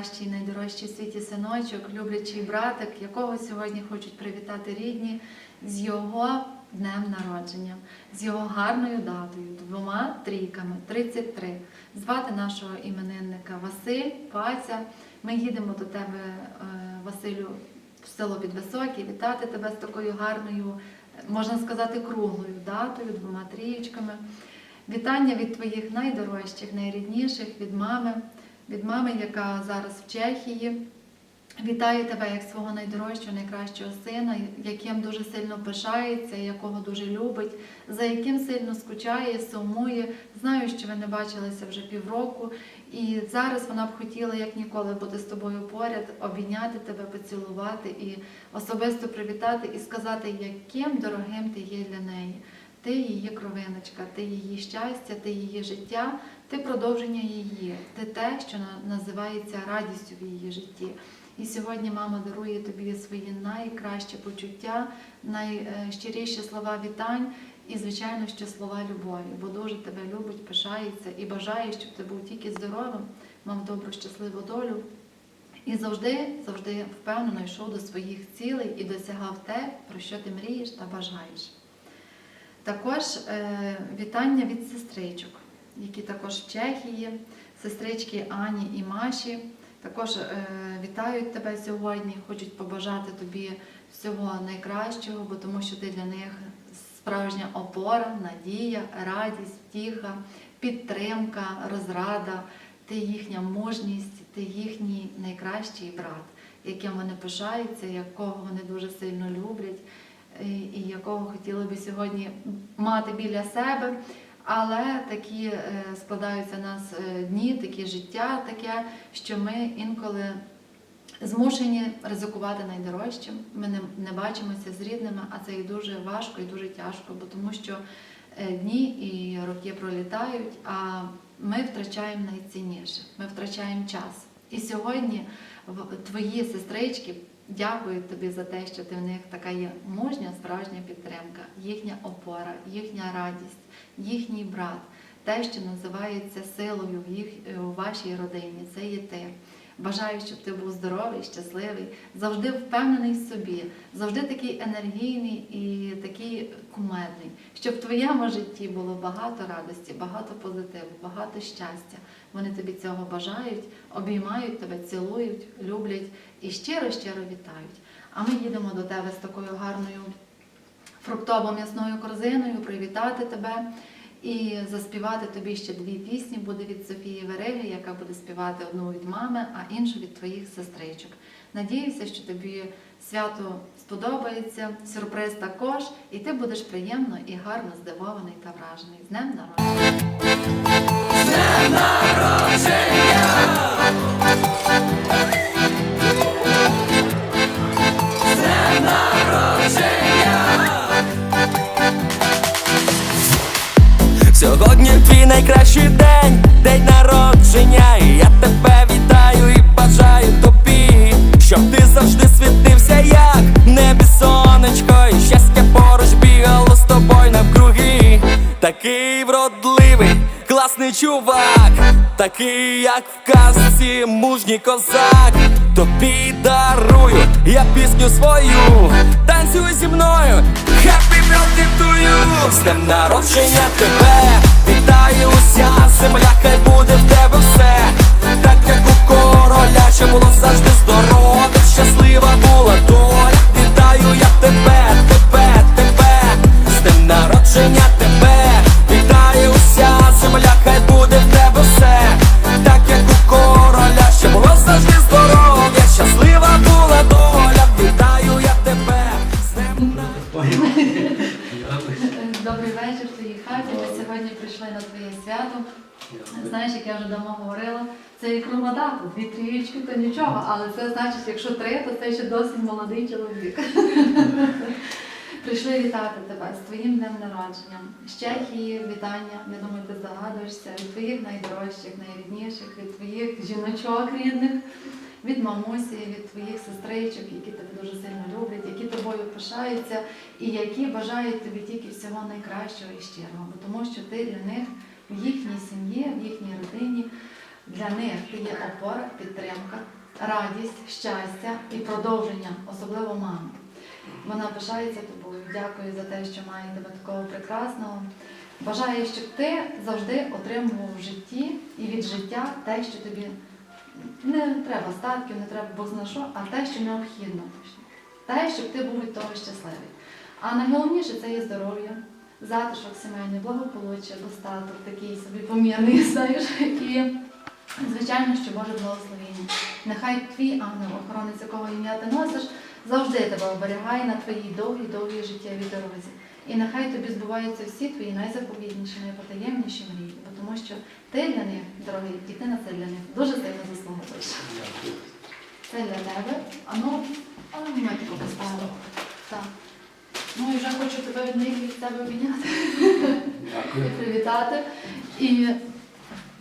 найкращий, найдорожчий в світі синочок, люблячий братик, якого сьогодні хочуть привітати рідні з його днем народження, з його гарною датою, двома трійками, 33. Звати нашого іменинника Василь, Паця. Ми їдемо до тебе, е, Василю, в село Підвисоке, вітати тебе з такою гарною, можна сказати, круглою датою, двома трієчками. Вітання від твоїх найдорожчих, найрідніших, від мами, від мами, яка зараз в Чехії. Вітаю тебе як свого найдорожчого, найкращого сина, яким дуже сильно пишається, якого дуже любить, за яким сильно скучає, сумує. Знаю, що ви не бачилися вже півроку, і зараз вона б хотіла як ніколи бути з тобою поряд, обійняти тебе, поцілувати і особисто привітати і сказати, яким дорогим ти є для неї. Ти її кровиночка, ти її щастя, ти її життя, ти продовження її, ти те, що називається радістю в її житті. І сьогодні мама дарує тобі свої найкращі почуття, найщиріші слова вітань і, звичайно, що слова любові, бо дуже тебе любить, пишається і бажає, щоб ти був тільки здоровим, мав добру, щасливу долю. І завжди, завжди впевнено йшов до своїх цілей і досягав те, про що ти мрієш та бажаєш. Також е, вітання від сестричок, які також в Чехії, сестрички Ані і Маші. Також е, вітають тебе сьогодні, хочуть побажати тобі всього найкращого, бо тому що ти для них справжня опора, надія, радість, втіха, підтримка, розрада, ти їхня мужність, ти їхній найкращий брат, яким вони пишаються, якого вони дуже сильно люблять і якого хотіли би сьогодні мати біля себе. Але такі е, складаються у нас е, дні, такі життя таке, що ми інколи змушені ризикувати найдорожчим. Ми не, не бачимося з рідними, а це і дуже важко, і дуже тяжко, бо тому що е, дні і роки пролітають, а ми втрачаємо найцінніше, ми втрачаємо час. І сьогодні твої сестрички дякують тобі за те, що ти в них така є мужня, справжня підтримка, їхня опора, їхня радість, їхній брат, те, що називається силою в їх у вашій родині. Це є ти. Бажаю, щоб ти був здоровий, щасливий, завжди впевнений в собі, завжди такий енергійний і такий кумедний, щоб в твоєму житті було багато радості, багато позитиву, багато щастя. Вони тобі цього бажають, обіймають тебе, цілують, люблять і щиро-щиро вітають. А ми їдемо до тебе з такою гарною фруктово-м'ясною корзиною, привітати тебе і заспівати тобі ще дві пісні буде від Софії Вереги, яка буде співати одну від мами, а іншу від твоїх сестричок. Надіюся, що тобі свято сподобається, сюрприз також, і ти будеш приємно і гарно здивований та вражений. З днем народження! Сьогодні твій найкращий день, день народження, і я тебе вітаю і бажаю тобі, щоб ти завжди світився, як небі сонечко, і щастя поруч бігало з тобою навкруги. Такий вродливий, класний чувак, такий, як в казці, мужній козак. Тобі дарую я пісню свою, танцюй зі мною, to you З днем народження тебе це кругла дата, дві трієчки, то нічого, але це значить, якщо три, то це ще досить молодий чоловік. Прийшли вітати тебе з твоїм днем народження. Ще є вітання, я думаю, ти здогадуєшся, від твоїх найдорожчих, найрідніших, від твоїх жіночок рідних, від мамусі, від твоїх сестричок, які тебе дуже сильно люблять, які тобою пишаються і які бажають тобі тільки всього найкращого і щирого. Тому що ти для них в їхній сім'ї, в їхній родині, для них ти є опора, підтримка, радість, щастя і продовження, особливо мами. Вона пишається тобою. Дякую за те, що має тебе такого прекрасного. Бажаю, щоб ти завжди отримував в житті і від життя те, що тобі не треба статків, не треба Бог що, а те, що необхідно. Те, щоб ти був від того щасливий. А найголовніше це є здоров'я, затишок сімейний, благополуччя, достаток, такий собі помірний, знаєш, і звичайно, що Боже благословення. Нехай твій ангел, охоронець якого ім'я ти носиш, завжди тебе оберігає на твоїй довгій-довгій життєвій дорозі. І нехай тобі збуваються всі твої найзаповітніші, найпотаємніші мрії, бо тому що ти для них, дорогий, і ти на це для них дуже сильно заслуговуєш. Це для тебе. А ну, а ну ми таку поставили. Так. Ну і вже хочу тебе від них від себе обійняти і привітати. І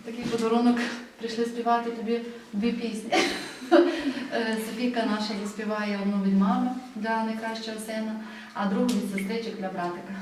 такий подарунок прийшли співати тобі дві пісні. Е, Софійка наша заспіває одну від мами для найкращого сина, а другу від сестричок для братика.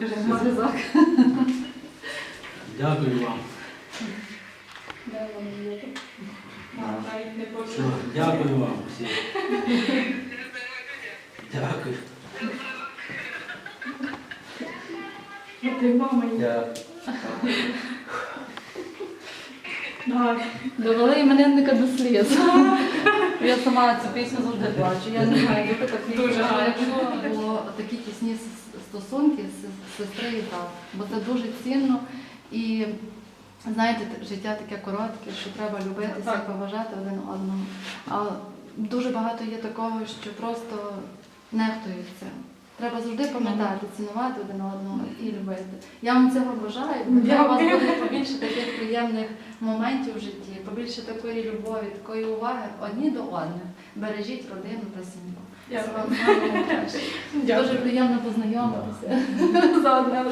На зв'язок. Дякую вам. Все, дякую вам всім. Дякую. Ти мама Дякую. Так. Довели іменинника до сліз. Я сама цю пісню завжди плачу. Я не знаю, як так Дуже гарно. Було такі тісні стосунки з сестри і брат, бо це дуже цінно і. Знаєте, життя таке коротке, що треба любитися і поважати один одного. А дуже багато є такого, що просто нехтують цим. Треба завжди пам'ятати, цінувати один одного і любити. Я вам цього бажаю. Нехай у вас буде побільше таких приємних моментів в житті, побільше такої любові, такої уваги одні до одних. Бережіть родину та сім'ю. Це вам. Дуже приємно познайомитися. За одне.